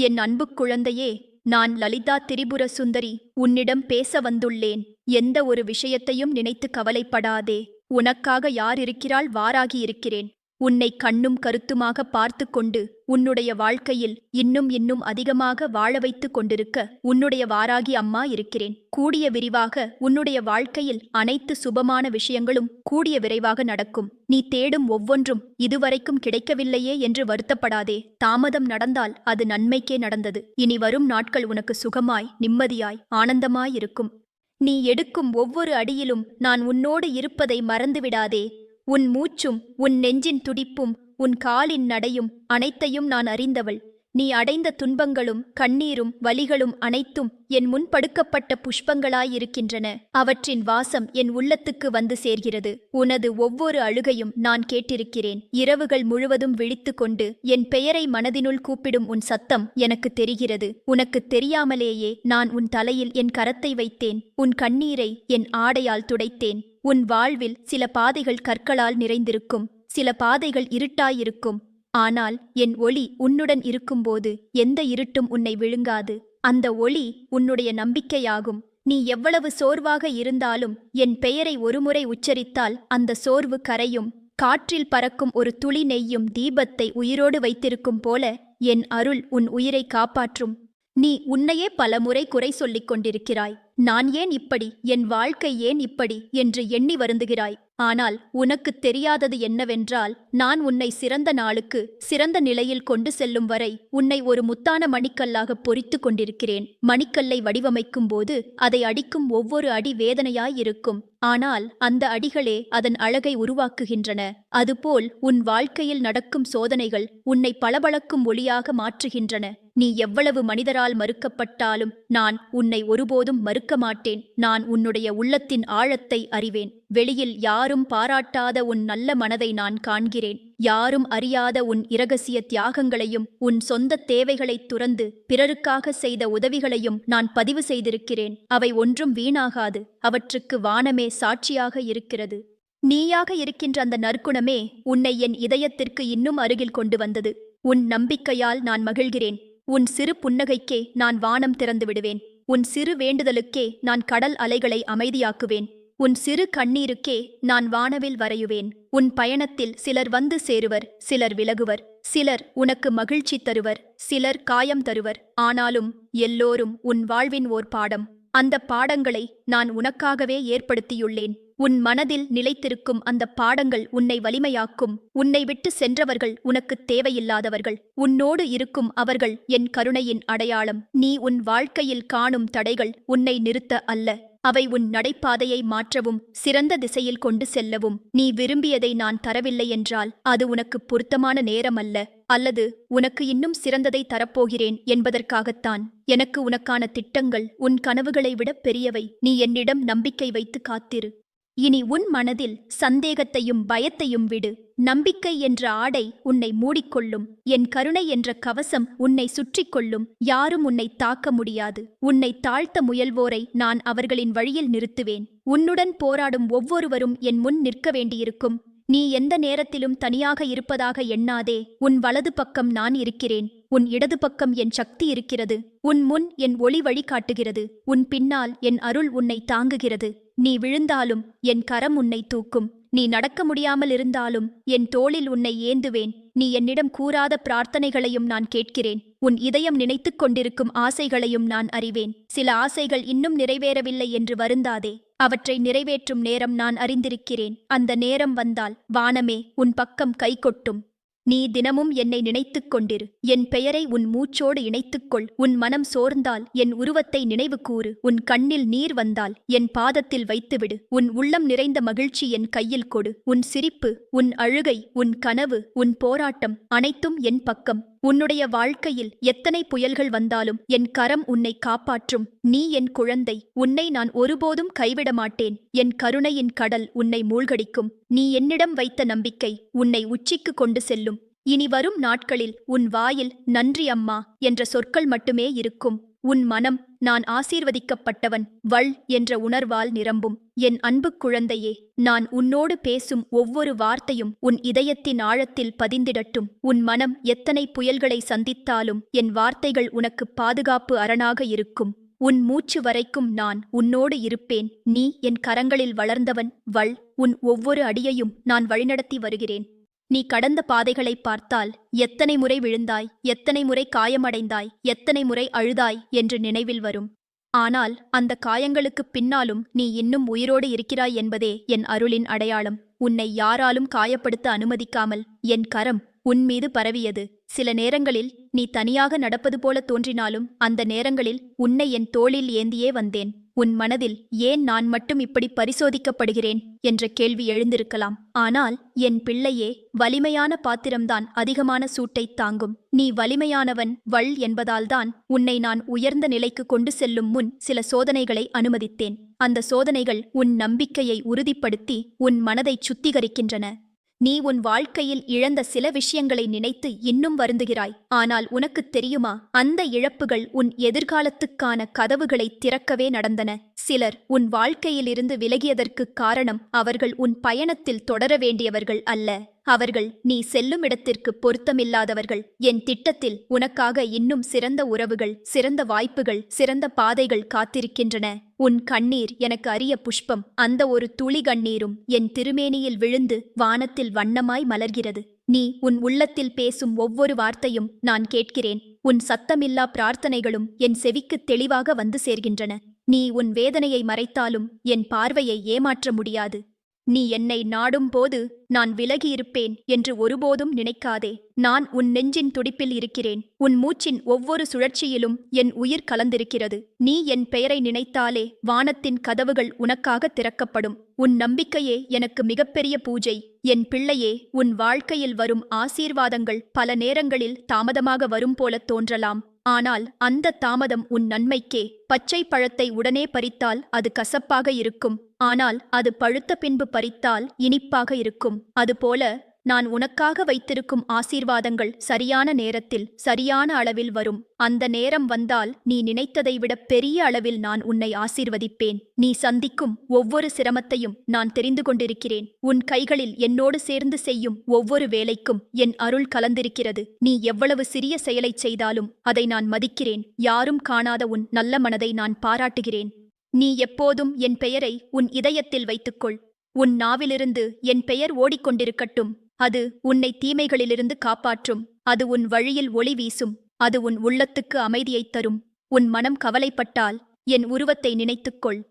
என் அன்பு குழந்தையே நான் லலிதா திரிபுர சுந்தரி உன்னிடம் பேச வந்துள்ளேன். எந்த ஒரு விஷயத்தையும் நினைத்து கவலைப்படாதே. உனக்காக யார் இருக்கிறாள் வாராகி இருக்கிறேன். உன்னை கண்ணும் கருத்துமாக பார்த்து கொண்டு உன்னுடைய வாழ்க்கையில் இன்னும் இன்னும் அதிகமாக வாழ வைத்துக் கொண்டிருக்க உன்னுடைய வாராகி அம்மா இருக்கிறேன். கூடிய விரிவாக உன்னுடைய வாழ்க்கையில் அனைத்து சுபமான விஷயங்களும் கூடிய விரைவாக நடக்கும். நீ தேடும் ஒவ்வொன்றும் இதுவரைக்கும் கிடைக்கவில்லையே என்று வருத்தப்படாதே. தாமதம் நடந்தால் அது நன்மைக்கே நடந்தது. இனி வரும் நாட்கள் உனக்கு சுகமாய் நிம்மதியாய் ஆனந்தமாயிருக்கும் நீ எடுக்கும் ஒவ்வொரு அடியிலும் நான் உன்னோடு இருப்பதை மறந்துவிடாதே. உன் மூச்சும் உன் நெஞ்சின் துடிப்பும் உன் காலின் நடையும் அனைத்தையும் நான் அறிந்தவள். நீ அடைந்த துன்பங்களும் கண்ணீரும் வலிகளும் அனைத்தும் என் முன் படுக்கப்பட்ட புஷ்பங்களாயிருக்கின்றன. அவற்றின் வாசம் என் உள்ளத்துக்கு வந்து சேர்கிறது. உனது ஒவ்வொரு அழுகையும் நான் கேட்டிருக்கிறேன். இரவுகள் முழுவதும் விழித்து கொண்டு என் பெயரை மனதினுள் கூப்பிடும் உன் சத்தம் எனக்கு தெரிகிறது. உனக்கு தெரியாமலேயே நான் உன் தலையில் என் கரத்தை வைத்தேன். உன் கண்ணீரை என் ஆடையால் துடைத்தேன். உன் வாழ்வில் சில பாதைகள் கற்களால் நிறைந்திருக்கும். சில பாதைகள் இருட்டாயிருக்கும். ஆனால் என் ஒளி உன்னுடன் இருக்கும்போது எந்த இருட்டும் உன்னை விழுங்காது. அந்த ஒளி உன்னுடைய நம்பிக்கையாகும். நீ எவ்வளவு சோர்வாக இருந்தாலும் என் பெயரை ஒருமுறை உச்சரித்தால் அந்த சோர்வு கரையும். காற்றில் பறக்கும் ஒரு துளி நெய்யும் தீபத்தை உயிரோடு வைத்திருக்கும் போல என் அருள் உன் உயிரை காப்பாற்றும். நீ உன்னையே பலமுறை குறை சொல்லிக் கொண்டிருக்கிறாய். நான் ஏன் இப்படி? என் வாழ்க்கை ஏன் இப்படி? என்று எண்ணி வருந்துகிறாய். ஆனால் உனக்கு தெரியாதது என்னவென்றால் நான் உன்னை சிறந்த நாளுக்கு சிறந்த நிலையில் கொண்டு செல்லும் வரை உன்னை ஒரு முத்தான மணிக்கல்லாக பொறித்து கொண்டிருக்கிறேன். மணிக்கல்லை வடிவமைக்கும் போது அதை அடிக்கும் ஒவ்வொரு அடி வேதனையாயிருக்கும் ஆனால் அந்த அடிகளே அதன் அழகை உருவாக்குகின்றன. அதுபோல் உன் வாழ்க்கையில் நடக்கும் சோதனைகள் உன்னை பளபளக்கும் ஒளியாக மாற்றுகின்றன. நீ எவ்வளவு மனிதரால் மறுக்கப்பட்டாலும் நான் உன்னை ஒருபோதும் மறுக்க மாட்டேன். நான் உன்னுடைய உள்ளத்தின் ஆழத்தை அறிவேன். வெளியில் யார் யாரும் பாராட்டாத உன் நல்ல மனதை நான் காண்கிறேன். யாரும் அறியாத உன் இரகசிய தியாகங்களையும் உன் சொந்த தேவைகளைத் துறந்து பிறருக்காக செய்த உதவிகளையும் நான் பதிவு செய்திருக்கிறேன். அவை ஒன்றும் வீணாகாது. அவற்றுக்கு வானமே சாட்சியாக இருக்கிறது. நீயாக இருக்கின்ற அந்த நற்குணமே உன்னை என் இதயத்திற்கு இன்னும் அருகில் கொண்டு வந்தது. உன் நம்பிக்கையால் நான் மகிழ்கிறேன். உன் சிறு புன்னகைக்கே நான் வானம் திறந்து விடுவேன். உன் சிறு வேண்டுதலுக்கே நான் கடல் அலைகளை அமைதியாக்குவேன். உன் சிறு கண்ணீருக்கே நான் வானவில் வரையுவேன். உன் பயணத்தில் சிலர் வந்து சேருவர் சிலர் விலகுவர் சிலர் உனக்கு மகிழ்ச்சி தருவர் சிலர் காயம் தருவர். ஆனாலும் எல்லோரும் உன் வாழ்வின் ஓர் பாடம். அந்த பாடங்களை நான் உனக்காகவே ஏற்படுத்தியுள்ளேன். உன் மனதில் நிலைத்திருக்கும் அந்த பாடங்கள் உன்னை வலிமையாக்கும். உன்னை விட்டு சென்றவர்கள் உனக்கு தேவையில்லாதவர்கள். உன்னோடு இருக்கும் அவர்கள் என் கருணையின் அடையாளம். நீ உன் வாழ்க்கையில் காணும் தடைகள் உன்னை நிறுத்த அல்ல. அவை உன் நடைபாதையை மாற்றவும் சிறந்த திசையில் கொண்டு செல்லவும். நீ விரும்பியதை நான் தரவில்லை என்றால் அது உனக்கு பொருத்தமான நேரமல்ல அல்லது உனக்கு இன்னும் சிறந்ததை தரப்போகிறேன் என்பதற்காகத்தான். எனக்கு உனக்கான திட்டங்கள் உன் கனவுகளை விட பெரியவை. நீ என்னிடம் நம்பிக்கை வைத்து காத்திரு. இனி உன் மனதில் சந்தேகத்தையும் பயத்தையும் விடு. நம்பிக்கை என்ற ஆடை உன்னை மூடிக்கொள்ளும். என் கருணை என்ற கவசம் உன்னை சுற்றி கொள்ளும் யாரும் உன்னை தாக்க முடியாது. உன்னை தாழ்த்த முயல்வோரை நான் அவர்களின் வழியில் நிறுத்துவேன். உன்னுடன் போராடும் ஒவ்வொருவரும் என் முன் நிற்க வேண்டியிருக்கும். நீ எந்த நேரத்திலும் தனியாக இருப்பதாக எண்ணாதே. உன் வலது பக்கம் நான் இருக்கிறேன். உன் இடது பக்கம் என் சக்தி இருக்கிறது. உன் முன் என் ஒளி வழிகாட்டுகிறது. உன் பின்னால் என் அருள் உன்னை தாங்குகிறது. நீ விழுந்தாலும் என் கரம் உன்னை தூக்கும். நீ நடக்க முடியாமல் இருந்தாலும் என் தோளில் உன்னை ஏந்துவேன். நீ என்னிடம் கூறாத பிரார்த்தனைகளையும் நான் கேட்கிறேன். உன் இதயம் நினைத்துக் கொண்டிருக்கும் ஆசைகளையும் நான் அறிவேன். சில ஆசைகள் இன்னும் நிறைவேறவில்லை என்று வருந்தாதே. அவற்றை நிறைவேற்றும் நேரம் நான் அறிந்திருக்கிறேன். அந்த நேரம் வந்தால் வானமே உன் பக்கம் கை கொட்டும். நீ தினமும் என்னை நினைத்துக் கொண்டிரு என் பெயரை உன் மூச்சோடு இணைத்துக்கொள். உன் மனம் சோர்ந்தால் என் உருவத்தை நினைவு கூறு உன் கண்ணில் நீர் வந்தால் என் பாதத்தில் வைத்துவிடு. உன் உள்ளம் நிறைந்த மகிழ்ச்சி என் கையில் கொடு. உன் சிரிப்பு உன் அழுகை உன் கனவு உன் போராட்டம் அனைத்தும் என் பக்கம். உன்னுடைய வாழ்க்கையில் எத்தனை புயல்கள் வந்தாலும் என் கரம் உன்னை காப்பாற்றும். நீ என் குழந்தை. உன்னை நான் ஒருபோதும் கைவிட மாட்டேன். என் கருணையின் கடல் உன்னை மூழ்கடிக்கும். நீ என்னிடம் வைத்த நம்பிக்கை உன்னை உச்சிக்கு கொண்டு செல்லும். இனி வரும் நாட்களில் உன் வாயில் நன்றி அம்மா என்ற சொற்கள் மட்டுமே இருக்கும். உன் மனம் நான் ஆசீர்வதிக்கப்பட்டவன் வள் என்ற உணர்வால் நிரம்பும். என் அன்பு குழந்தையே நான் உன்னோடு பேசும் ஒவ்வொரு வார்த்தையும் உன் இதயத்தின் ஆழத்தில் பதிந்திடட்டும். உன் மனம் எத்தனை புயல்களை சந்தித்தாலும் என் வார்த்தைகள் உனக்கு பாதுகாப்பு அரணாக இருக்கும். உன் மூச்சு வரைக்கும் நான் உன்னோடு இருப்பேன். நீ என் கரங்களில் வளர்ந்தவன் வள். உன் ஒவ்வொரு அடியையும் நான் வழிநடத்தி வருகிறேன். நீ கடந்த பாதைகளை பார்த்தால் எத்தனை முறை விழுந்தாய் எத்தனை முறை காயமடைந்தாய் எத்தனை முறை அழுதாய் என்று நினைவில் வரும். ஆனால் அந்த காயங்களுக்குப் பின்னாலும் நீ இன்னும் உயிரோடு இருக்கிறாய் என்பதே என் அருளின் அடையாளம். உன்னை யாராலும் காயப்படுத்த அனுமதிக்காமல் என் கரம் உன் மீது பரவியது. சில நேரங்களில் நீ தனியாக நடப்பது போல தோன்றினாலும் அந்த நேரங்களில் உன்னை என் தோளில் ஏந்தியே வந்தேன். உன் மனதில் ஏன் நான் மட்டும் இப்படி பரிசோதிக்கப்படுகிறேன்? என்ற கேள்வி எழுந்திருக்கலாம். ஆனால் என் பிள்ளையே வலிமையான பாத்திரம்தான் அதிகமான சூட்டைத் தாங்கும். நீ வலிமையானவன் வள் என்பதால்தான் உன்னை நான் உயர்ந்த நிலைக்கு கொண்டு செல்லும் முன் சில சோதனைகளை அனுமதித்தேன். அந்த சோதனைகள் உன் நம்பிக்கையை உறுதிப்படுத்தி உன் மனதைச் சுத்திகரிக்கின்றன. நீ உன் வாழ்க்கையில் இழந்த சில விஷயங்களை நினைத்து இன்னும் வருந்துகிறாய். ஆனால் உனக்குத் தெரியுமா அந்த இழப்புகள் உன் எதிர்காலத்துக்கான கதவுகளை திறக்கவே நடந்தன. சிலர் உன் வாழ்க்கையிலிருந்து விலகியதற்குக் காரணம் அவர்கள் உன் பயணத்தில் தொடர வேண்டியவர்கள் அல்ல. அவர்கள் நீ செல்லும் இடத்திற்கு பொருத்தமில்லாதவர்கள். என் திட்டத்தில் உனக்காக இன்னும் சிறந்த உறவுகள் சிறந்த வாய்ப்புகள் சிறந்த பாதைகள் காத்திருக்கின்றன. உன் கண்ணீர் எனக்கு அரிய புஷ்பம். அந்த ஒரு துளி கண்ணீரும் என் திருமேனியில் விழுந்து வானத்தில் வண்ணமாய் மலர்கிறது. நீ உன் உள்ளத்தில் பேசும் ஒவ்வொரு வார்த்தையும் நான் கேட்கிறேன். உன் சத்தமில்லா பிரார்த்தனைகளும் என் செவிக்குத் தெளிவாக வந்து சேர்கின்றன. நீ உன் வேதனையை மறைத்தாலும் என் பார்வையை ஏமாற்ற முடியாது. நீ என்னை நாடும் போது நான் விலகியிருப்பேன் என்று ஒருபோதும் நினைக்காதே. நான் உன் நெஞ்சின் துடிப்பில் இருக்கிறேன். உன் மூச்சின் ஒவ்வொரு சுழற்சியிலும் என் உயிர் கலந்திருக்கிறது. நீ என் பெயரை நினைத்தாலே வானத்தின் கதவுகள் உனக்காக திறக்கப்படும். உன் நம்பிக்கையே எனக்கு மிகப்பெரிய பூஜை. என் பிள்ளையே உன் வாழ்க்கையில் வரும் ஆசீர்வாதங்கள் பல நேரங்களில் தாமதமாக வரும் போல தோன்றலாம். ஆனால் அந்த தாமதம் உன் நன்மைக்கே. பச்சை பழத்தை உடனே பறித்தால் அது கசப்பாக இருக்கும். ஆனால் அது பழுத்த பின்பு பறித்தால் இனிப்பாக இருக்கும். அதுபோல நான் உனக்காக வைத்திருக்கும் ஆசீர்வாதங்கள் சரியான நேரத்தில் சரியான அளவில் வரும். அந்த நேரம் வந்தால் நீ நினைத்ததை விட பெரிய அளவில் நான் உன்னை ஆசீர்வதிப்பேன். நீ சந்திக்கும் ஒவ்வொரு சிரமத்தையும் நான் தெரிந்து கொண்டிருக்கிறேன். உன் கைகளில் என்னோடு சேர்ந்து செய்யும் ஒவ்வொரு வேலைக்கும் என் அருள் கலந்திருக்கிறது. நீ எவ்வளவு சிறிய செயலைச் செய்தாலும் அதை நான் மதிக்கிறேன். யாரும் காணாத உன் நல்ல மனதை நான் பாராட்டுகிறேன். நீ எப்போதும் என் பெயரை உன் இதயத்தில் வைத்துக்கொள். உன் நாவிலிருந்து என் பெயர் ஓடிக்கொண்டிருக்கட்டும். அது உன்னை தீமைகளிலிருந்து காப்பாற்றும். அது உன் வழியில் ஒளி வீசும். அது உன் உள்ளத்துக்கு அமைதியைத் தரும். உன் மனம் கவலைப்பட்டால் என் உருவத்தை நினைத்துக்கொள்.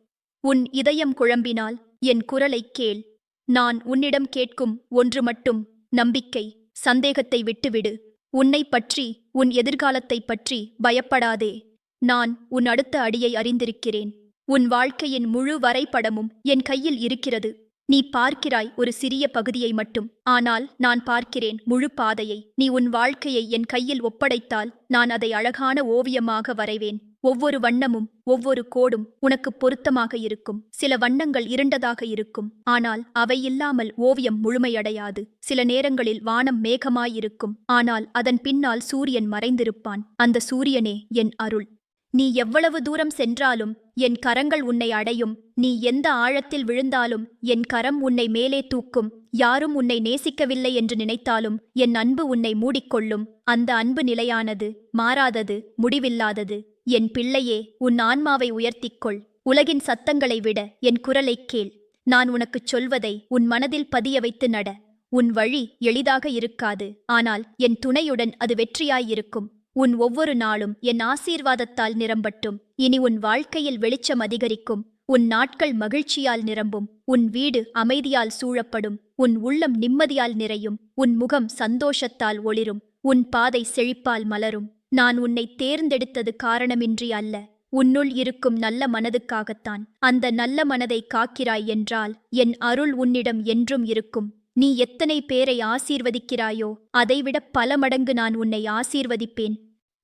உன் இதயம் குழம்பினால் என் குரலைக் கேள். நான் உன்னிடம் கேட்கும் ஒன்று மட்டும் நம்பிக்கை சந்தேகத்தை விட்டுவிடு. உன்னை பற்றி உன் எதிர்காலத்தைப் பற்றி பயப்படாதே. நான் உன் அடுத்த அடியை அறிந்திருக்கிறேன். உன் வாழ்க்கையின் முழு வரைபடமும் என் கையில் இருக்கிறது. நீ பார்க்கிறாய் ஒரு சிறிய பகுதியை மட்டும். ஆனால் நான் பார்க்கிறேன் முழு பாதையை. நீ உன் வாழ்க்கையை என் கையில் ஒப்படைத்தால் நான் அதை அழகான ஓவியமாக வரைவேன். ஒவ்வொரு வண்ணமும் ஒவ்வொரு கோடும் உனக்கு பொருத்தமாக இருக்கும். சில வண்ணங்கள் இருண்டதாக இருக்கும். ஆனால் அவை இல்லாமல் ஓவியம் முழுமையடையாது. சில நேரங்களில் வானம் மேகமாயிருக்கும் ஆனால் அதன் பின்னால் சூரியன் மறைந்திருப்பான். அந்த சூரியனே என் அருள். நீ எவ்வளவு தூரம் சென்றாலும் என் கரங்கள் உன்னை அடையும். நீ எந்த ஆழத்தில் விழுந்தாலும் என் கரம் உன்னை மேலே தூக்கும். யாரும் உன்னை நேசிக்கவில்லை என்று நினைத்தாலும் என் அன்பு உன்னை மூடிக்கொள்ளும். அந்த அன்பு நிலையானது மாறாதது முடிவில்லாதது. என் பிள்ளையே உன் ஆன்மாவை உயர்த்திக்கொள். உலகின் சத்தங்களை விட என் குரலைக் கேள். நான் உனக்குச் சொல்வதை உன் மனதில் பதிய வைத்து நட. உன் வழி எளிதாக இருக்காது. ஆனால் என் துணையுடன் அது வெற்றியாயிருக்கும் உன் ஒவ்வொரு நாளும் என் ஆசீர்வாதத்தால் நிரம்பட்டும். இனி உன் வாழ்க்கையில் வெளிச்சம் அதிகரிக்கும். உன் நாட்கள் மகிழ்ச்சியால் நிரம்பும். உன் வீடு அமைதியால் சூழப்படும். உன் உள்ளம் நிம்மதியால் நிறையும். உன் முகம் சந்தோஷத்தால் ஒளிரும். உன் பாதை செழிப்பால் மலரும். நான் உன்னை தேர்ந்தெடுத்தது காரணமின்றி அல்ல. உன்னுள் இருக்கும் நல்ல மனதுக்காகத்தான். அந்த நல்ல மனதை காக்கிறாய் என்றால் என் அருள் உன்னிடம் என்றும் இருக்கும். நீ எத்தனை பேரை ஆசீர்வதிக்கிறாயோ அதைவிட பல மடங்கு நான் உன்னை ஆசீர்வதிப்பேன்.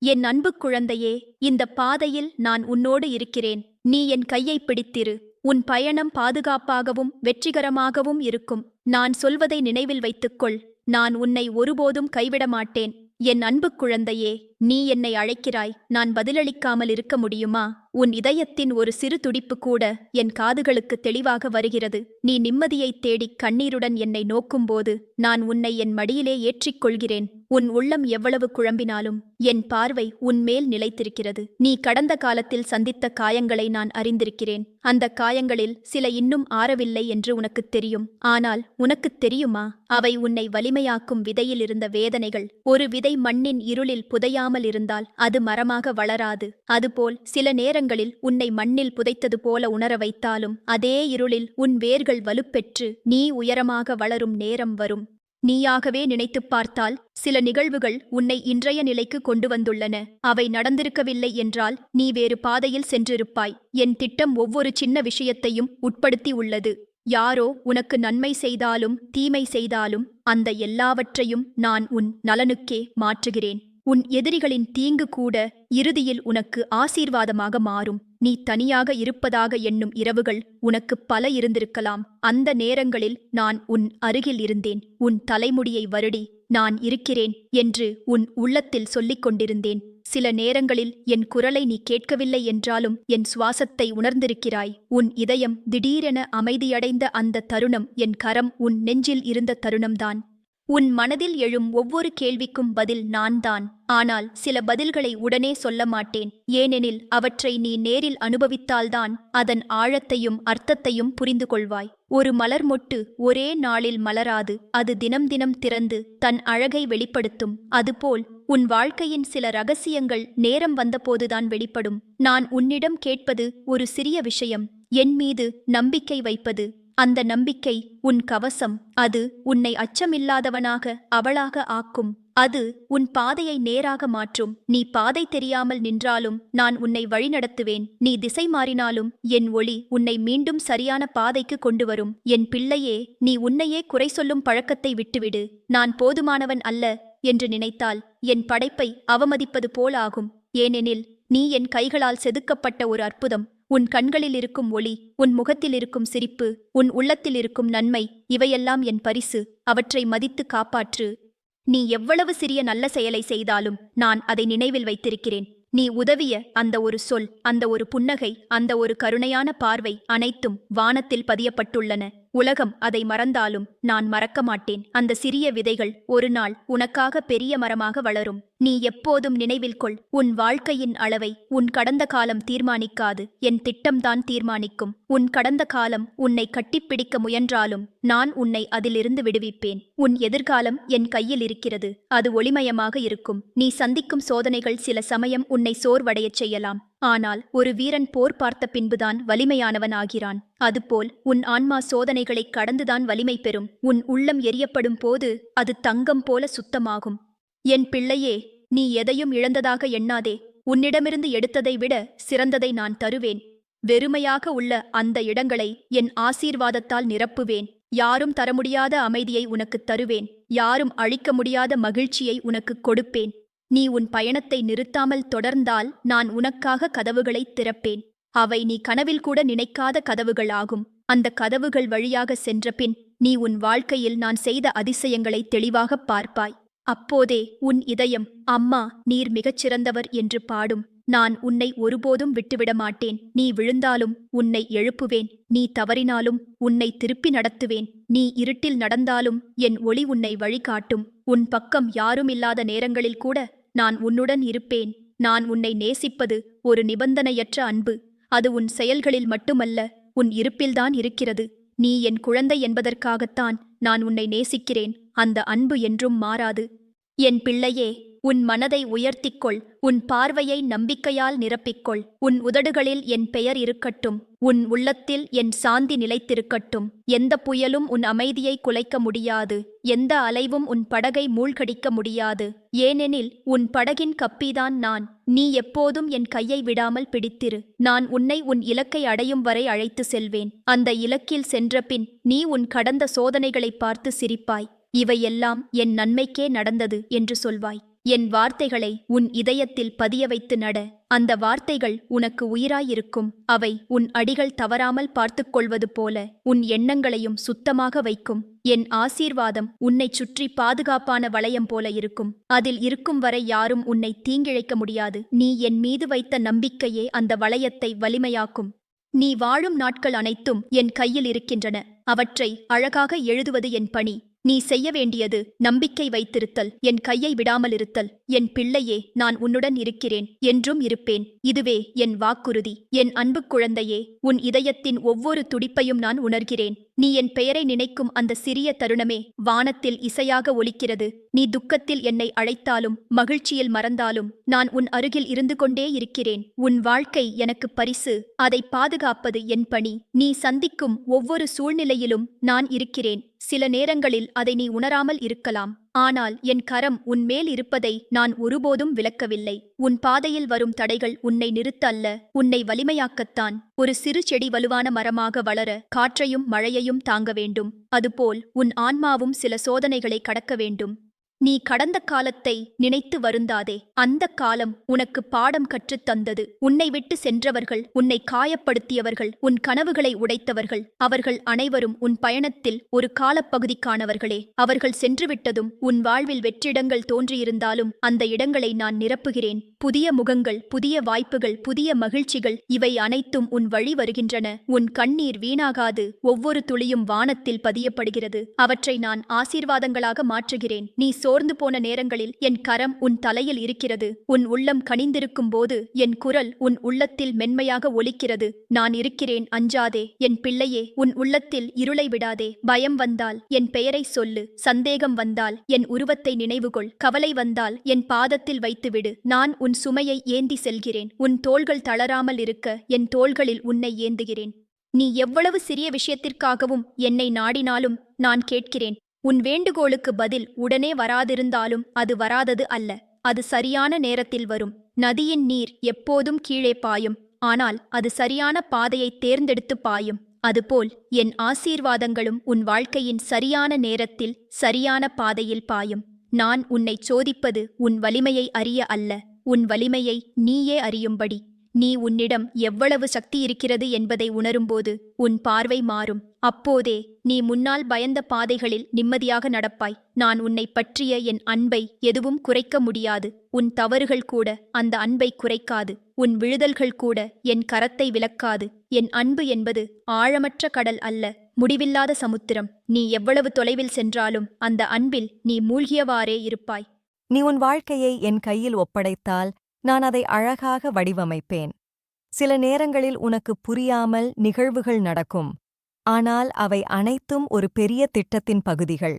என் அன்பு குழந்தையே இந்த பாதையில் நான் உன்னோடு இருக்கிறேன். நீ என் கையை பிடித்திரு. உன் பயணம் பாதுகாப்பாகவும் வெற்றிகரமாகவும் இருக்கும். நான் சொல்வதை நினைவில் வைத்துக்கொள். நான் உன்னை ஒருபோதும் கைவிட மாட்டேன் என் அன்பு குழந்தையே நீ என்னை அழைக்கிறாய் நான் பதிலளிக்காமல் இருக்க முடியுமா? உன் இதயத்தின் ஒரு சிறு துடிப்பு கூட என் காதுகளுக்கு தெளிவாக வருகிறது. நீ நிம்மதியைத் தேடிக் கண்ணீருடன் என்னை நோக்கும்போது நான் உன்னை என் மடியிலே ஏற்றிக் கொள்கிறேன் உன் உள்ளம் எவ்வளவு குழம்பினாலும் என் பார்வை உன்மேல் நிலைத்திருக்கிறது. நீ கடந்த காலத்தில் சந்தித்த காயங்களை நான் அறிந்திருக்கிறேன். அந்த காயங்களில் சில இன்னும் ஆறவில்லை என்று உனக்குத் தெரியும். ஆனால் உனக்குத் தெரியுமா? அவை உன்னை வலிமையாக்கும் விதையில் இருந்த வேதனைகள். ஒரு விதை மண்ணின் இருளில் புதையா இல்லாமல் இருந்தால் அது மரமாக வளராது. அதுபோல் சில நேரங்களில் உன்னை மண்ணில் புதைத்தது போல உணர வைத்தாலும் அதே இருளில் உன் வேர்கள் வலுப்பெற்று நீ உயரமாக வளரும் நேரம் வரும். நீயாகவே நினைத்துப் பார்த்தால் சில நிகழ்வுகள் உன்னை இன்றைய நிலைக்கு கொண்டு வந்துள்ளன. அவை நடந்திருக்கவில்லை என்றால் நீ வேறு பாதையில் சென்றிருப்பாய். என் திட்டம் ஒவ்வொரு சின்ன விஷயத்தையும் உட்படுத்தி உள்ளது. யாரோ உனக்கு நன்மை செய்தாலும் தீமை செய்தாலும் அந்த எல்லாவற்றையும் நான் உன் நலனுக்கே மாற்றுகிறேன். உன் எதிரிகளின் தீங்கு கூட இறுதியில் உனக்கு ஆசீர்வாதமாக மாறும். நீ தனியாக இருப்பதாக எண்ணும் இரவுகள் உனக்கு பல இருந்திருக்கலாம். அந்த நேரங்களில் நான் உன் அருகில் இருந்தேன். உன் தலைமுடியை வருடி நான் இருக்கிறேன் என்று உன் உள்ளத்தில் சொல்லிக் கொண்டிருந்தேன். சில நேரங்களில் என் குரலை நீ கேட்கவில்லை என்றாலும் என் சுவாசத்தை உணர்ந்திருக்கிறாய். உன் இதயம் திடீரென அமைதியடைந்த அந்த தருணம் என் கரம் உன் நெஞ்சில் இருந்த தருணம்தான். உன் மனதில் எழும் ஒவ்வொரு கேள்விக்கும் பதில் நான்தான். ஆனால் சில பதில்களை உடனே சொல்ல மாட்டேன். ஏனெனில் அவற்றை நீ நேரில் அனுபவித்தால்தான் அதன் ஆழத்தையும் அர்த்தத்தையும் புரிந்து கொள்வாய். ஒரு மலர் மொட்டு ஒரே நாளில் மலராது. அது தினம் தினம் திறந்து தன் அழகை வெளிப்படுத்தும். அதுபோல் உன் வாழ்க்கையின் சில ரகசியங்கள் நேரம் வந்தபோதுதான் வெளிப்படும். நான் உன்னிடம் கேட்பது ஒரு சிறிய விஷயம். என் மீது நம்பிக்கை வைப்பது அந்த நம்பிக்கை உன் கவசம் அது உன்னை அச்சமில்லாதவனாக அவளாக ஆக்கும். அது உன் பாதையை நேராக மாற்றும். நீ பாதை தெரியாமல் நின்றாலும் நான் உன்னை வழிநடத்துவேன். நீ திசை மாறினாலும் என் ஒளி உன்னை மீண்டும் சரியான பாதைக்கு கொண்டு வரும் என் பிள்ளையே நீ உன்னையே குறை சொல்லும் பழக்கத்தை விட்டுவிடு. நான் போதுமானவன் அல்ல என்று நினைத்தால் என் படைப்பை அவமதிப்பது போலாகும். ஏனெனில் நீ என் கைகளால் செதுக்கப்பட்ட ஒரு அற்புதம். உன் கண்களில் இருக்கும் ஒளி உன் முகத்தில் இருக்கும் சிரிப்பு உன் உள்ளத்தில் இருக்கும் நன்மை இவையெல்லாம் என் பரிசு அவற்றை மதித்து காப்பாற்று. நீ எவ்வளவு சிறிய நல்ல செயலை செய்தாலும் நான் அதை நினைவில் வைத்திருக்கிறேன். நீ உதவிய அந்த ஒரு சொல் அந்த ஒரு புன்னகை அந்த ஒரு கருணையான பார்வை அனைத்தும் வானத்தில் பதியப்பட்டுள்ளன. உலகம் அதை மறந்தாலும் நான் மறக்க மாட்டேன். அந்த சிறிய விதைகள் ஒரு நாள் உனக்காக பெரிய மரமாக வளரும். நீ எப்போதும் நினைவில் கொள் உன் வாழ்க்கையின் அளவை உன் கடந்த காலம் தீர்மானிக்காது. என் திட்டம்தான் தீர்மானிக்கும். உன் கடந்த காலம் உன்னை கட்டிப்பிடிக்க முயன்றாலும் நான் உன்னை அதிலிருந்து விடுவிப்பேன். உன் எதிர்காலம் என் கையில் இருக்கிறது. அது ஒளிமயமாக இருக்கும். நீ சந்திக்கும் சோதனைகள் சில சமயம் உன்னை சோர்வடையச் செய்யலாம். ஆனால் ஒரு வீரன் போர் பார்த்த பின்புதான் வலிமையானவன் ஆகிறான் அதுபோல் உன் ஆன்மா சோதனைகளைக் கடந்துதான் வலிமை பெறும். உன் உள்ளம் எரியப்படும் போது அது தங்கம் போல சுத்தமாகும். என் பிள்ளையே நீ எதையும் இழந்ததாக எண்ணாதே. உன்னிடமிருந்து எடுத்ததை விட சிறந்ததை நான் தருவேன். வெறுமையாக உள்ள அந்த இடங்களை என் ஆசீர்வாதத்தால் நிரப்புவேன். யாரும் தர முடியாத அமைதியை உனக்குத் தருவேன். யாரும் அழிக்க முடியாத மகிழ்ச்சியை உனக்குக் கொடுப்பேன். நீ உன் பயணத்தை நிறுத்தாமல் தொடர்ந்தால் நான் உனக்காக கதவுகளைத் திறப்பேன். அவை நீ கனவில் கூட நினைக்காத கதவுகளாகும். அந்த கதவுகள் வழியாக சென்றபின் நீ உன் வாழ்க்கையில் நான் செய்த அதிசயங்களை தெளிவாகப் பார்ப்பாய். அப்போதே உன் இதயம் அம்மா நீர் மிகச் சிறந்தவர் என்று பாடும். நான் உன்னை ஒருபோதும் விட்டுவிட மாட்டேன். நீ விழுந்தாலும் உன்னை எழுப்புவேன். நீ தவறினாலும் உன்னை திருப்பி நடத்துவேன். நீ இருட்டில் நடந்தாலும் என் ஒளி உன்னை வழிகாட்டும். உன் பக்கம் யாரும் இல்லாத நேரங்களில் கூட நான் உன்னுடன் இருப்பேன். நான் உன்னை நேசிப்பது ஒரு நிபந்தனையற்ற அன்பு. அது உன் செயல்களில் மட்டுமல்ல உன் இருப்பில்தான் இருக்கிறது. நீ என் குழந்தை என்பதற்காகத்தான் நான் உன்னை நேசிக்கிறேன். அந்த அன்பு என்றும் மாறாது. என் பிள்ளையே உன் மனதை உயர்த்திக்கொள். உன் பார்வையை நம்பிக்கையால் நிரப்பிக்கொள். உன் உதடுகளில் என் பெயர் இருக்கட்டும். உன் உள்ளத்தில் என் சாந்தி நிலைத்திருக்கட்டும். எந்த புயலும் உன் அமைதியை குலைக்க முடியாது. எந்த அலைவும் உன் படகை மூழ்கடிக்க முடியாது. ஏனெனில் உன் படகின் கப்பிதான் நான். நீ எப்போதும் என் கையை விடாமல் பிடித்திரு. நான் உன்னை உன் இலக்கை அடையும் வரை அழைத்து செல்வேன். அந்த இலக்கில் சென்றபின் நீ உன் கடந்த சோதனைகளை பார்த்து சிரிப்பாய். இவையெல்லாம் என் நன்மைக்கே நடந்தது என்று சொல்வாய். என் வார்த்தைகளை உன் இதயத்தில் பதிய வைத்து நட. அந்த வார்த்தைகள் உனக்கு உயிராயிருக்கும். அவை உன் அடிகள் தவறாமல் பார்த்துக்கொள்வது போல உன் எண்ணங்களையும் சுத்தமாக வைக்கும். என் ஆசீர்வாதம் உன்னைச் சுற்றி பாதுகாப்பான வளையம் போல இருக்கும். அதில் இருக்கும் வரை யாரும் உன்னை தீங்கிழைக்க முடியாது. நீ என் மீது வைத்த நம்பிக்கையே அந்த வளையத்தை வலிமையாக்கும். நீ வாழும் நாட்கள் அனைத்தும் என் கையில் இருக்கின்றன. அவற்றை அழகாக எழுதுவது என் பணி. நீ செய்ய வேண்டியது நம்பிக்கை வைத்திருத்தல் என் கையை விடாமல் இருத்தல் என் பிள்ளையே நான் உன்னுடன் இருக்கிறேன் என்றும் இருப்பேன். இதுவே என் வாக்குறுதி. என் அன்பு குழந்தையே உன் இதயத்தின் ஒவ்வொரு துடிப்பையும் நான் உணர்கிறேன். நீ என் பெயரை நினைக்கும் அந்த சிறிய தருணமே வானத்தில் இசையாக ஒலிக்கிறது. நீ துக்கத்தில் என்னை அழைத்தாலும் மகிழ்ச்சியில் மறந்தாலும் நான் உன் அருகில் இருந்து கொண்டே இருக்கிறேன். உன் வாழ்க்கை எனக்கு பரிசு அதை பாதுகாப்பது என் பணி. நீ சந்திக்கும் ஒவ்வொரு சூழ்நிலையிலும் நான் இருக்கிறேன். சில நேரங்களில் அதை நீ உணராமல் இருக்கலாம். ஆனால் என் கரம் உன் மேல் இருப்பதை நான் ஒருபோதும் விளக்கவில்லை. உன் பாதையில் வரும் தடைகள் உன்னை நிறுத்த அல்ல உன்னை வலிமையாக்கத்தான். ஒரு சிறு செடி வலுவான மரமாக வளர காற்றையும் மழையையும் தாங்க வேண்டும். அதுபோல் உன் ஆன்மாவும் சில சோதனைகளை கடக்க வேண்டும். நீ கடந்த காலத்தை நினைத்து வருந்தாதே. அந்த காலம் உனக்கு பாடம் கற்றுத் தந்தது. உன்னை விட்டு சென்றவர்கள் உன்னை காயப்படுத்தியவர்கள் உன் கனவுகளை உடைத்தவர்கள் அவர்கள் அனைவரும் உன் பயணத்தில் ஒரு காலப்பகுதிக்கானவர்களே அவர்கள் சென்றுவிட்டதும் உன் வாழ்வில் வெற்றிடங்கள் தோன்றியிருந்தாலும் அந்த இடங்களை நான் நிரப்புகிறேன். புதிய முகங்கள் புதிய வாய்ப்புகள் புதிய மகிழ்ச்சிகள் இவை அனைத்தும் உன் வழி வருகின்றன. உன் கண்ணீர் வீணாகாது. ஒவ்வொரு துளியும் வானத்தில் பதியப்படுகிறது. அவற்றை நான் ஆசீர்வாதங்களாக மாற்றுகிறேன். நீ சோர்ந்து போன நேரங்களில் என் கரம் உன் தலையில் இருக்கிறது. உன் உள்ளம் கனிந்திருக்கும் போது என் குரல் உன் உள்ளத்தில் மென்மையாக ஒலிக்கிறது. நான் இருக்கிறேன் அஞ்சாதே. என் பிள்ளையே உன் உள்ளத்தில் இருளை விடாதே. பயம் வந்தால் என் பெயரை சொல்லு. சந்தேகம் வந்தால் என் உருவத்தை நினைவுகொள். கவலை வந்தால் என் பாதத்தில் வைத்துவிடு. நான் உன் சுமையை ஏந்தி செல்கிறேன். உன் தோள்கள் தளராமல் இருக்க என் தோள்களில் உன்னை ஏந்துகிறேன். நீ எவ்வளவு சிறிய விஷயத்திற்காகவும் என்னை நாடினாலும் நான் கேட்கிறேன். உன் வேண்டுகோளுக்கு பதில் உடனே வராதிருந்தாலும் அது வராதது அல்ல. அது சரியான நேரத்தில் வரும். நதியின் நீர் எப்போதும் கீழே பாயும். ஆனால் அது சரியான பாதையை தேர்ந்தெடுத்து பாயும். அதுபோல் என் ஆசீர்வாதங்களும் உன் வாழ்க்கையின் சரியான நேரத்தில் சரியான பாதையில் பாயும். நான் உன்னைச் சோதிப்பது உன் வலிமையை அறிய அல்ல. உன் வலிமையை நீயே அறியும்படி. நீ உன்னிடம் எவ்வளவு சக்தி இருக்கிறது என்பதை உணரும்போது உன் பார்வை மாறும். அப்போதே நீ முன்னால் பயந்த பாதைகளில் நிம்மதியாக நடப்பாய். நான் உன்னை பற்றிய என் அன்பை எதுவும் குறைக்க முடியாது. உன் தவறுகள் கூட அந்த அன்பை குறைக்காது. உன் விழுதல்கள் கூட என் கரத்தை விலக்காது. என் அன்பு என்பது ஆழமற்ற கடல் அல்ல முடிவில்லாத சமுத்திரம். நீ எவ்வளவு தொலைவில் சென்றாலும் அந்த அன்பில் நீ மூழ்கியவாறே இருப்பாய். நீ உன் வாழ்க்கையை என் கையில் ஒப்படைத்தால் நான் அதை அழகாக வடிவமைப்பேன். சில நேரங்களில் உனக்கு புரியாமல் நிகழ்வுகள் நடக்கும். ஆனால் அவை அனைத்தும் ஒரு பெரிய திட்டத்தின் பகுதிகள்.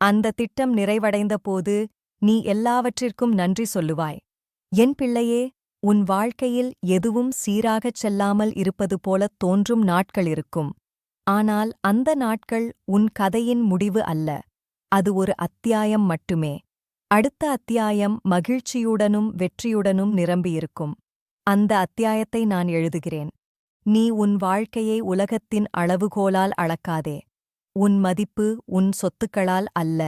அந்த திட்டம் நிறைவடைந்த போது நீ எல்லாவற்றிற்கும் நன்றி சொல்லுவாய். என் பிள்ளையே உன் வாழ்க்கையில் எதுவும் சீராகச் செல்லாமல் இருப்பது போலத் தோன்றும் நாட்கள் இருக்கும். ஆனால் அந்த நாட்கள் உன் கதையின் முடிவு அல்ல. அது ஒரு அத்தியாயம் மட்டுமே. அடுத்த அத்தியாயம் மகிழ்ச்சியுடனும் வெற்றியுடனும் நிரம்பியிருக்கும். அந்த அத்தியாயத்தை நான் எழுதுகிறேன். நீ உன் வாழ்க்கையை உலகத்தின் அளவுகோலால் அளக்காதே. உன் மதிப்பு உன் சொத்துக்களால் அல்ல.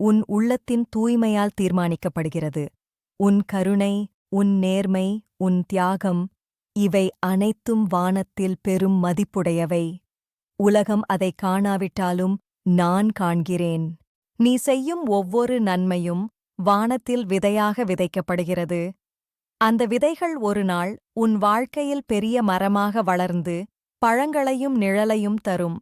உன் உள்ளத்தின் தூய்மையால் தீர்மானிக்கப்படுகிறது. உன் கருணை உன் நேர்மை உன் தியாகம் இவை அனைத்தும் வானத்தில் பெரும் மதிப்புடையவை. உலகம் அதை காணாவிட்டாலும் நான் காண்கிறேன். நீ செய்யும் ஒவ்வொரு நன்மையும் வானத்தில் விதையாக விதைக்கப்படுகிறது. அந்த விதைகள் ஒரு நாள் உன் வாழ்க்கையில் பெரிய மரமாக வளர்ந்து பழங்களையும் நிழலையும் தரும்.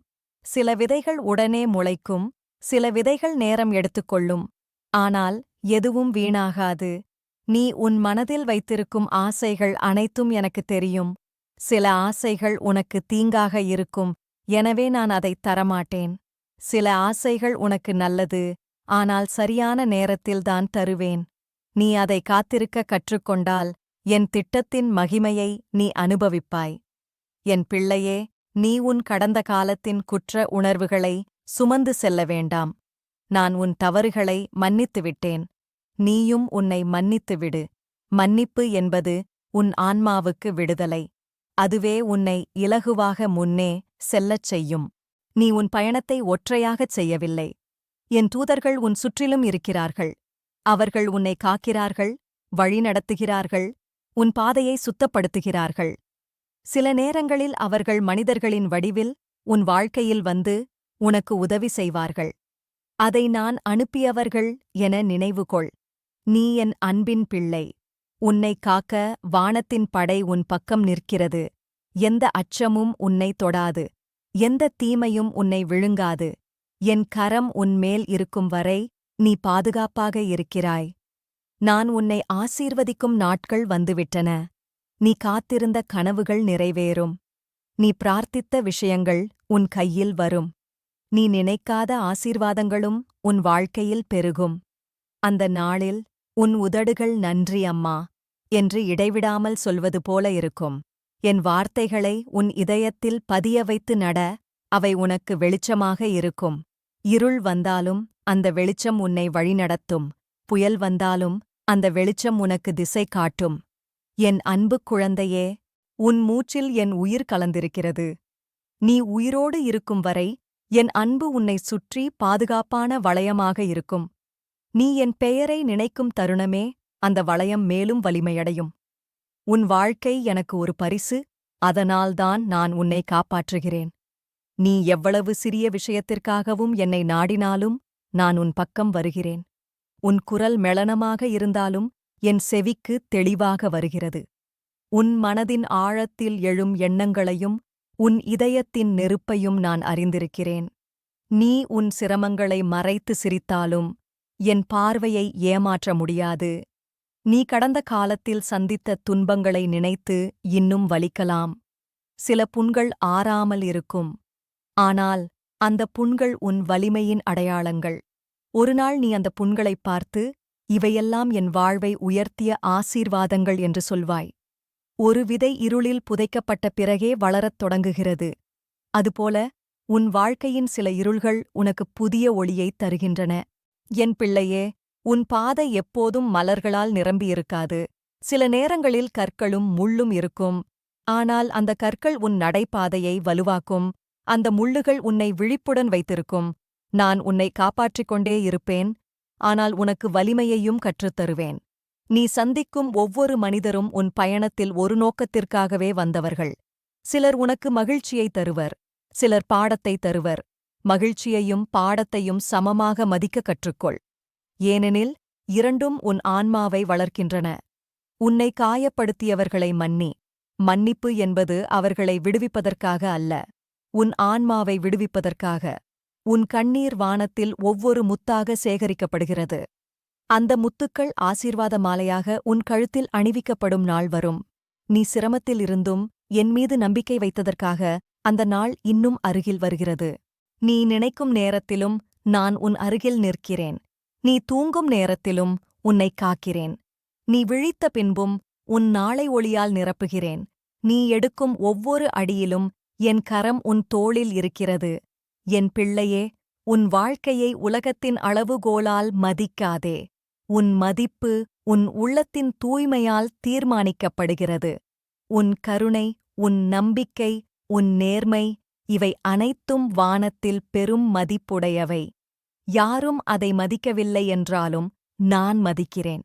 சில விதைகள் உடனே முளைக்கும் சில விதைகள் நேரம் எடுத்துக்கொள்ளும். ஆனால் எதுவும் வீணாகாது. நீ உன் மனதில் வைத்திருக்கும் ஆசைகள் அனைத்தும் எனக்கு தெரியும். சில ஆசைகள் உனக்கு தீங்காக இருக்கும் எனவே நான் அதைத் தரமாட்டேன். சில ஆசைகள் உனக்கு நல்லது ஆனால் சரியான நேரத்தில்தான் தருவேன். நீ அதை காத்திருக்க கற்றுக்கொண்டால் என் திட்டத்தின் மகிமையை நீ அனுபவிப்பாய். என் பிள்ளையே நீ உன் கடந்த காலத்தின் குற்ற உணர்வுகளை சுமந்து செல்ல வேண்டாம். நான் உன் தவறுகளை மன்னித்துவிட்டேன் நீயும் உன்னை மன்னித்துவிடு மன்னிப்பு என்பது உன் ஆன்மாவுக்கு விடுதலை. அதுவே உன்னை இலகுவாக முன்னே செல்லச் செய்யும். நீ உன் பயணத்தை ஒற்றையாகச் செய்யவில்லை. என் தூதர்கள் உன் சுற்றிலும் இருக்கிறார்கள். அவர்கள் உன்னை காக்கிறார்கள் வழிநடத்துகிறார்கள் உன் பாதையை சுத்தப்படுத்துகிறார்கள். சில நேரங்களில் அவர்கள் மனிதர்களின் வடிவில் உன் வாழ்க்கையில் வந்து உனக்கு உதவி செய்வார்கள். அதை நான் அனுப்பியவர்கள் என நினைவுகொள். நீ என் அன்பின் பிள்ளை. உன்னை காக்க வானத்தின் படை உன் பக்கம் நிற்கிறது. எந்த அச்சமும் உன்னை தொடாது. எந்த தீமையும் உன்னை விழுங்காது. என் கரம் உன் மேல் இருக்கும் வரை நீ பாதுகாப்பாக இருக்கிறாய். நான் உன்னை ஆசீர்வதிக்கும் நாட்கள் வந்துவிட்டன. நீ காத்திருந்த கனவுகள் நிறைவேறும். நீ பிரார்த்தித்த விஷயங்கள் உன் கையில் வரும். நீ நினைக்காத ஆசீர்வாதங்களும் உன் வாழ்க்கையில் பெருகும். அந்த நாளில் உன் உதடுகள் நன்றி அம்மா என்று இடைவிடாமல் சொல்வது போல இருக்கும். என் வார்த்தைகளை உன் இதயத்தில் பதிய வைத்து நட அவை உனக்கு வெளிச்சமாக இருக்கும். இருள் வந்தாலும் அந்த வெளிச்சம் உன்னை வழிநடத்தும். புயல் வந்தாலும் அந்த வெளிச்சம் உனக்கு திசை காட்டும். என் அன்பு குழந்தையே உன் மூச்சில் என் உயிர் கலந்திருக்கிறது. நீ உயிரோடு இருக்கும் வரை என் அன்பு உன்னை சுற்றி பாதுகாப்பான வளையமாக இருக்கும். நீ என் பெயரை நினைக்கும் தருணமே அந்த வளையம் மேலும் வலிமையடையும். உன் வாழ்க்கை எனக்கு ஒரு பரிசு அதனால்தான் நான் உன்னை காப்பாற்றுகிறேன். நீ எவ்வளவு சிறிய விஷயத்திற்காகவும் என்னை நாடினாலும் நான் உன் பக்கம் வருகிறேன். உன் குரல் மெளனமாக இருந்தாலும் என் செவிக்கு தெளிவாக வருகிறது. உன் மனதின் ஆழத்தில் எழும் எண்ணங்களையும் உன் இதயத்தின் நெருப்பையும் நான் அறிந்திருக்கிறேன். நீ உன் சிரமங்களை மறைத்து சிரித்தாலும் என் பார்வையை ஏமாற்ற முடியாது. நீ கடந்த காலத்தில் சந்தித்த துன்பங்களை நினைத்து இன்னும் வலிக்கலாம். சில புண்கள் ஆறாமல் இருக்கும். ஆனால் அந்த புண்கள் உன் வலிமையின் அடையாளங்கள். ஒருநாள் நீ அந்த புண்களைப் பார்த்து இவையெல்லாம் என் வாழ்வை உயர்த்திய ஆசீர்வாதங்கள் என்று சொல்வாய். ஒரு விதை இருளில் புதைக்கப்பட்ட பிறகே வளரத் தொடங்குகிறது. அதுபோல உன் வாழ்க்கையின் சில இருள்கள் உனக்கு புதிய ஒளியைத் தருகின்றன. என் பிள்ளையே உன் பாதை எப்போதும் மலர்களால் நிரம்பியிருக்காது. சில நேரங்களில் கற்களும் முள்ளும் இருக்கும். ஆனால் அந்த கற்கள் உன் நடைபாதையை வலுவாக்கும். அந்த முள்ளுகள் உன்னை விழிப்புடன் வைத்திருக்கும். நான் உன்னை காப்பாற்றிக் கொண்டே இருப்பேன். ஆனால் உனக்கு வலிமையையும் கற்றுத்தருவேன் நீ சந்திக்கும் ஒவ்வொரு மனிதரும் உன் பயணத்தில் ஒரு நோக்கத்திற்காகவே வந்தவர்கள். சிலர் உனக்கு மகிழ்ச்சியை தருவர். சிலர் பாடத்தை தருவர். மகிழ்ச்சியையும் பாடத்தையும் சமமாக மதிக்க கற்றுக்கொள். ஏனெனில் இரண்டும் உன் ஆன்மாவை வளர்க்கின்றன. உன்னை காயப்படுத்தியவர்களை மன்னி. மன்னிப்பு என்பது அவர்களை விடுவிப்பதற்காக அல்ல. உன் ஆன்மாவை விடுவிப்பதற்காக உன் கண்ணீர் வானத்தில் ஒவ்வொரு முத்தாக சேகரிக்கப்படுகிறது. அந்த முத்துக்கள் ஆசீர்வாத மாலையாக உன் கழுத்தில் அணிவிக்கப்படும் நாள் வரும். நீ சிரமத்தில் இருந்தும் என் மீது நம்பிக்கை வைத்ததற்காக அந்த நாள் இன்னும் அருகில் வருகிறது. நீ நினைக்கும் நேரத்திலும் நான் உன் அருகில் நிற்கிறேன். நீ தூங்கும் நேரத்திலும் உன்னை காக்கிறேன். நீ விழித்த பின்பும் உன் நாளை ஒளியால் நிரப்புகிறேன். நீ எடுக்கும் ஒவ்வொரு அடியிலும் என் கரம் உன் தோளில் இருக்கிறது. என் பிள்ளையே உன் வாழ்க்கையை உலகத்தின் அளவுகோலால் மதிக்காதே. உன் மதிப்பு உன் உள்ளத்தின் தூய்மையால் தீர்மானிக்கப்படுகிறது. உன் கருணை உன் நம்பிக்கை உன் நேர்மை இவை அனைத்தும் வானத்தில் பெரும் மதிப்புடையவை. யாரும் அதை மதிக்கவில்லை என்றாலும் நான் மதிக்கிறேன்.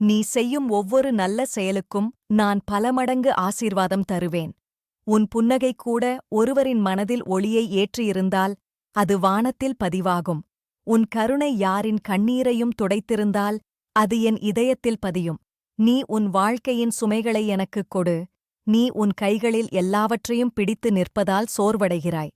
நீ செய்யும் ஒவ்வொரு நல்ல செயலுக்கும் நான் பல மடங்கு ஆசீர்வாதம் தருவேன். உன் புன்னகை கூட ஒருவரின் மனதில் ஒளியை ஏற்றியிருந்தால் அது வானத்தில் பதிவாகும். உன் கருணை யாரின் கண்ணீரையும் துடைத்திருந்தால் அது என் இதயத்தில் பதியும். நீ உன் வாழ்க்கையின் சுமைகளை எனக்குக் கொடு. நீ உன் கைகளில் எல்லாவற்றையும் பிடித்து நிற்பதால் சோர்வடைகிறாய்.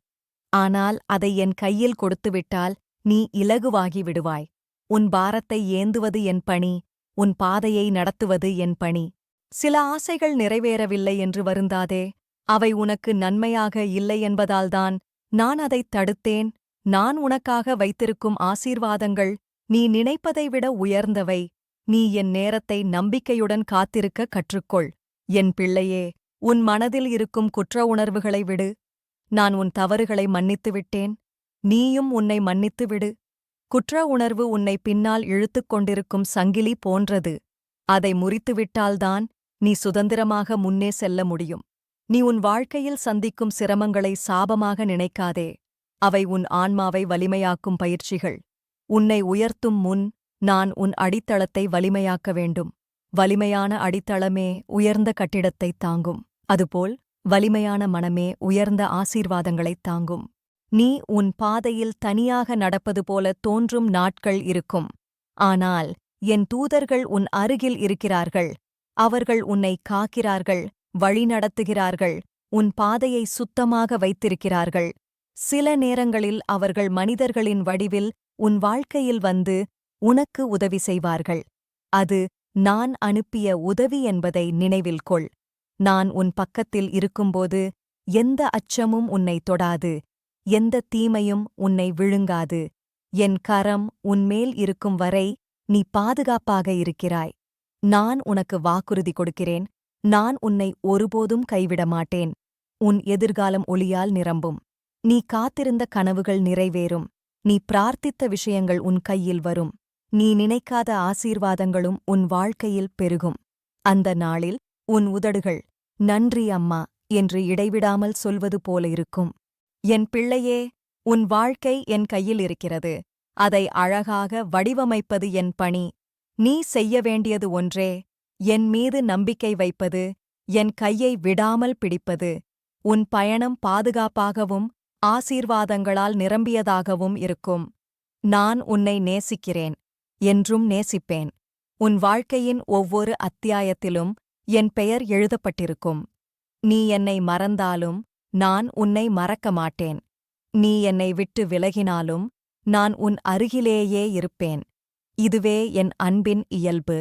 ஆனால் அதை என் கையில் கொடுத்துவிட்டால் நீ இலகுவாகி விடுவாய். உன் பாரத்தை ஏந்துவது என் பணி உன் பாதையை நடத்துவது என் பணி. சில ஆசைகள் நிறைவேறவில்லை என்று வருந்தாதே. அவை உனக்கு நன்மையாக இல்லை என்பதால்தான் நான் அதைத் தடுத்தேன். நான் உனக்காக வைத்திருக்கும் ஆசீர்வாதங்கள் நீ நினைப்பதை விட உயர்ந்தவை. நீ என் நேரத்தை நம்பிக்கையுடன் காத்திருக்க கற்றுக்கொள். என் பிள்ளையே உன் மனதில் இருக்கும் குற்ற உணர்வுகளை விடு. நான் உன் தவறுகளை மன்னித்து விட்டேன். நீயும் உன்னை மன்னித்து விடு. குற்ற உணர்வு உன்னை பின்னால் இழுத்துக் கொண்டிருக்கும் சங்கிலி போன்றது. அதை முறித்துவிட்டால்தான் நீ சுதந்திரமாக முன்னே செல்ல முடியும். நீ உன் வாழ்க்கையில் சந்திக்கும் சிரமங்களை சாபமாக நினைக்காதே. அவை உன் ஆன்மாவை வலிமையாக்கும் பயிற்சிகள். உன்னை உயர்த்தும் முன் நான் உன் அடித்தளத்தை வலிமையாக்க வேண்டும். வலிமையான அடித்தளமே உயர்ந்த கட்டிடத்தைத் தாங்கும். அதுபோல் வலிமையான மனமே உயர்ந்த ஆசீர்வாதங்களைத் தாங்கும். நீ உன் பாதையில் தனியாக நடப்பது போல தோன்றும் நாட்கள் இருக்கும். ஆனால் என் தூதர்கள் உன் அருகில் இருக்கிறார்கள். அவர்கள் உன்னை காக்கிறார்கள். வழிநடத்துகிறார்கள். உன் பாதையை சுத்தமாக வைத்திருக்கிறார்கள். சில நேரங்களில் அவர்கள் மனிதர்களின் வடிவில் உன் வாழ்க்கையில் வந்து உனக்கு உதவி செய்வார்கள். அது நான் அனுப்பிய உதவி என்பதை நினைவில் கொள். நான் உன் பக்கத்தில் இருக்கும்போது எந்த அச்சமும் உன்னை தொடாது. எந்த தீமையும் உன்னை விழுங்காது. என் கரம் உன்மேல் இருக்கும் வரை நீ பாதுகாப்பாக இருக்கிறாய். நான் உனக்கு வாக்குறுதி கொடுக்கிறேன். நான் உன்னை ஒருபோதும் கைவிட மாட்டேன் உன் எதிர்காலம் ஒளியால் நிரம்பும். நீ காத்திருந்த கனவுகள் நிறைவேறும். நீ பிரார்த்தித்த விஷயங்கள் உன் கையில் வரும். நீ நினைக்காத ஆசீர்வாதங்களும் உன் வாழ்க்கையில் பெருகும். அந்த நாளில் உன் உதடுகள் நன்றி அம்மா என்று இடைவிடாமல் சொல்வது போல இருக்கும். என் பிள்ளையே உன் வாழ்க்கை என் கையில் இருக்கிறது. அதை அழகாக வடிவமைப்பது என் பணி. நீ செய்ய வேண்டியது ஒன்றே. என் மீது நம்பிக்கை வைப்பது என் கையை விடாமல் பிடிப்பது உன் பயணம் பாதுகாப்பாகவும் ஆசீர்வாதங்களால் நிரம்பியதாகவும் இருக்கும். நான் உன்னை நேசிக்கிறேன் என்றும் நேசிப்பேன். உன் வாழ்க்கையின் ஒவ்வொரு அத்தியாயத்திலும் என் பெயர் எழுதப்பட்டிருக்கும். நீ என்னை மறந்தாலும் நான் உன்னை மறக்க மாட்டேன். நீ என்னை விட்டு விலகினாலும் நான் உன் அருகிலேயே இருப்பேன். இதுவே என் அன்பின் இயல்பு.